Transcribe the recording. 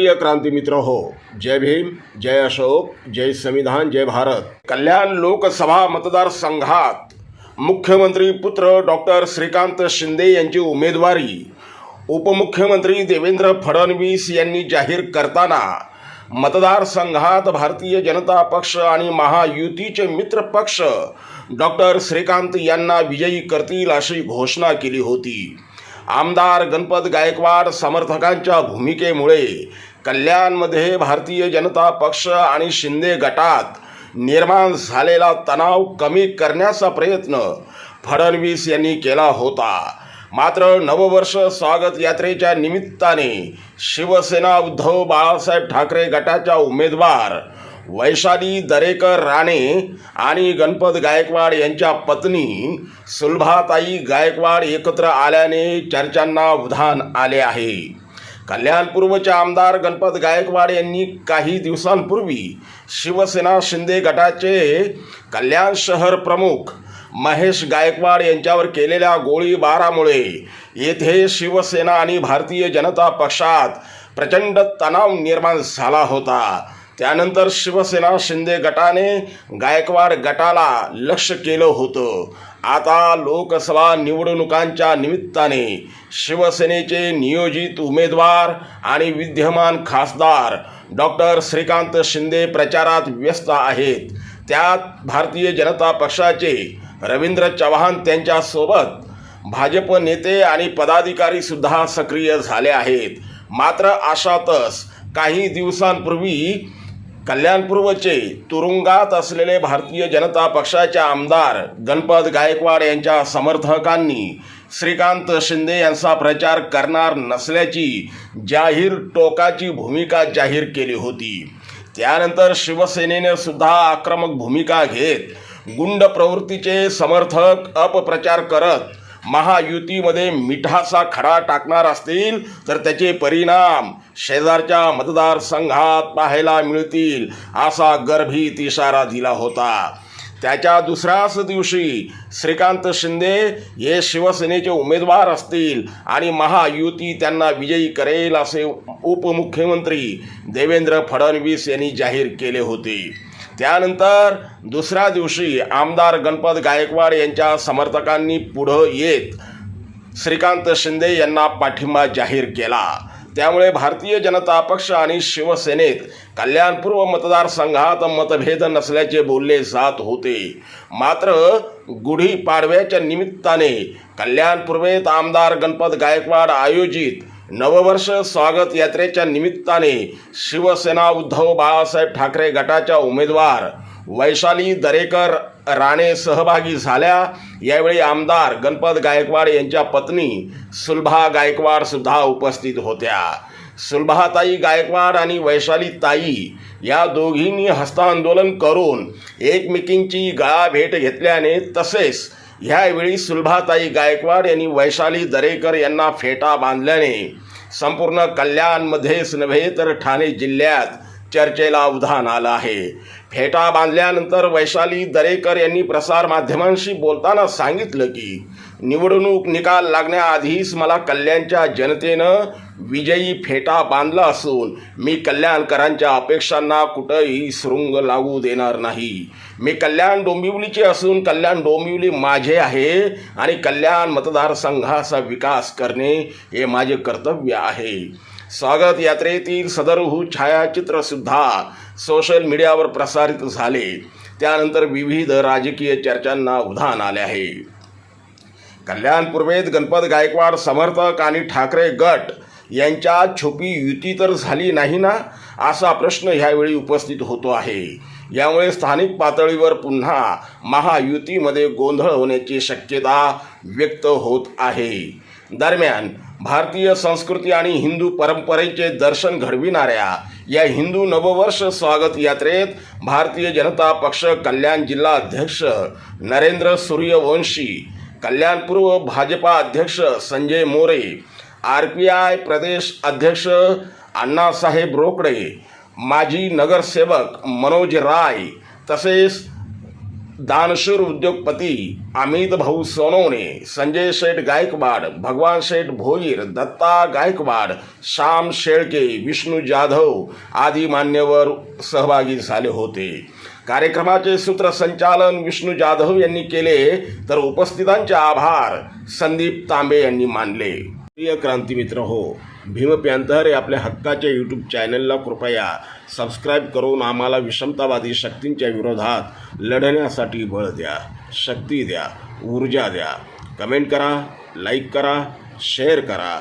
प्रिय क्रांती मित्र हो जय भीम जय अशोक जय संविधान जय भारत. कल्याण लोकसभा मतदारसंघात मुख्यमंत्री पुत्र डॉक्टर श्रीकांत शिंदे यांची उमेदवारी. उपमुख्यमंत्री देवेंद्र फडणवीस यांनी जाहीर करताना मतदारसंघात भारतीय जनता पक्ष आणि महायुतीचे मित्र पक्ष डॉक्टर श्रीकांत यांना विजयी करतील अशी घोषणा केली होती. आमदार गणपत गायकवाड समर्थकांच्या भूमिकेमुळे कल्याणमध्ये भारतीय जनता पक्ष आणि शिंदे गटात निर्माण झालेला तणाव कमी करण्याचा प्रयत्न फडणवीस यांनी केला होता. मात्र नववर्ष स्वागत यात्रेच्या निमित्ताने शिवसेना उद्धव बाळासाहेब ठाकरे गटाच्या उमेदवार वैशाली दरेकर राणे आणि गणपत गायकवाड यांच्या पत्नी सुलभाताई गायकवाड एकत्र आल्याने चर्चांना उधाण आले आहे. कल्याणपूर्वचे आमदार गणपत गायकवाड यांनी काही दिवसांपूर्वी शिवसेना शिंदे गटाचे कल्याण शहर प्रमुख महेश गायकवाड यांच्यावर केलेल्या गोळीबारामुळे येथे शिवसेना आणि भारतीय जनता पक्षात प्रचंड तणाव निर्माण झाला होता. त्यानंतर शिवसेना शिंदे गटाने गायकवाड गटाला लक्ष केलं होतं. आता लोकसभा निवडणुकांच्या निमित्ताने शिवसेनेचे नियोजित उमेदवार आणि विद्यमान खासदार डॉक्टर श्रीकांत शिंदे प्रचारात व्यस्त आहेत. त्यात भारतीय जनता पक्षाचे रवींद्र चव्हाण त्यांच्यासोबत भाजप नेते आणि पदाधिकारी सुद्धा सक्रिय झाले आहेत. मात्र अशातच काही दिवसांपूर्वी कल्याणपूर्वचे तुरुंगात असलेले भारतीय जनता पक्षाचे आमदार गणपत गायकवाड यांच्या समर्थकांनी श्रीकांत शिंदे यांचा प्रचार करणार नसल्याची जाहीर टोकाची भूमिका जाहीर केली होती. त्यानंतर शिवसेनेने सुद्धा आक्रमक भूमिका घेत गुंड प्रवृत्तीचे समर्थक अपप्रचार करत महायुतीमध्ये मिठाचा खडा टाकणार असतील तर त्याचे परिणाम शेजारच्या मतदारसंघात पाहायला मिळतील असा गर्भित इशारा दिला होता. त्याच्या दुसऱ्याच दिवशी श्रीकांत शिंदे हे शिवसेनेचे उमेदवार असतील आणि महायुती त्यांना विजयी करेल असे उपमुख्यमंत्री देवेंद्र फडणवीस यांनी जाहीर केले होते. त्यानंतर दुसऱ्या दिवशी आमदार गणपत गायकवाड यांच्या समर्थकांनी पुढं येत श्रीकांत शिंदे यांना पाठिंबा जाहीर केला. त्यामुळे भारतीय जनता पक्ष आणि शिवसेनेत कल्याणपूर्व मतदारसंघात मतभेद नसल्याचे बोलले जात होते. मात्र गुढीपाडव्याच्या निमित्ताने कल्याणपूर्वेत आमदार गणपत गायकवाड आयोजित नववर्ष स्वागत यात्रेच्या निमित्ताने शिवसेना उद्धव बाळासाहेब ठाकरे गटाच्या उमेदवार वैशाली दरेकर राणे सहभागी झाल्या. यावेळी आमदार गणपत गायकवाड यांच्या पत्नी सुलभा गायकवाड सुद्धा उपस्थित होत्या. सुलभाताई गायकवाड आणि वैशाली ताई या दोघींनी हस्तांदोलन करून एकमेकींची गळा भेट घेतल्याने तसेच ह्यावेळी सुलभाताई गायकवाड यांनी वैशाली दरेकर यांना फेटा बांधल्याने संपूर्ण कल्याणमध्येच नव्हे तर ठाणे जिल्ह्यात चर्चेला उधाण आलं आहे. फेटा बांधल्यानंतर वैशाली दरेकर यांनी प्रसारमाध्यमांशी बोलताना सांगितलं की निवडणूक निकाल लागण्याआधीच मला कल्याणच्या जनतेनं विजयी फेटा बांधला असून मी कल्याणकरांच्या अपेक्षांना कुठंही शृंग लागू देणार नाही. मी कल्याण डोंबिवलीचे असून कल्याण डोंबिवली माझे आहे आणि कल्याण मतदारसंघाचा विकास करणे हे माझे कर्तव्य आहे. स्वागत यात्रेतील सदरहू छायाचित्रसुद्धा सोशल मीडियावर प्रसारित झाले. त्यानंतर विविध राजकीय चर्चांना उधाण आले आहे. कल्याण पूर्वेत गणपत गायकवाड समर्थक आणि ठाकरे गट यांच्या छुपी युती तर झाली नाही ना? असा प्रश्न ह्यावेळी उपस्थित होतो आहे. यामुळे स्थानिक पातळीवर पुन्हा महायुतीमध्ये गोंधळ होण्याची शक्यता व्यक्त होत आहे. दरम्यान भारतीय संस्कृती आणि हिंदू परंपरेचे दर्शन घडविणाऱ्या या हिंदू नववर्ष स्वागत यात्रेत भारतीय जनता पक्ष कल्याण जिल्हा अध्यक्ष नरेंद्र सूर्यवंशी कल्याणपूर्व भाजपा अध्यक्ष Sanjay More R P I प्रदेश अध्यक्ष अण्णासाहेब रोकडे माजी नगरसेवक मनोज राय तसेच दानशूर उद्योगपती अमित भाऊ सोनवणे संजय शेठ गायकवाड भगवान शेठ भोईर दत्ता गायकवाड श्याम शेळके विष्णू जाधव आदी मान्यवर सहभागी झाले होते. कार्यक्रमाचे सूत्रसंचालन विष्णू जाधव यांनी केले तर उपस्थितांचे आभार संदीप तांबे यांनी मानले. प्रिय क्रांतिमित्र हो भीम प्यांतर हे आपल्या हक्काच्या यूट्यूब चॅनलला कृपया सबस्क्राईब करून आम्हाला विषमतावादी शक्तींच्या विरोधात लढण्यासाठी बळ द्या शक्ती द्या ऊर्जा द्या. कमेंट करा लाईक करा शेअर करा.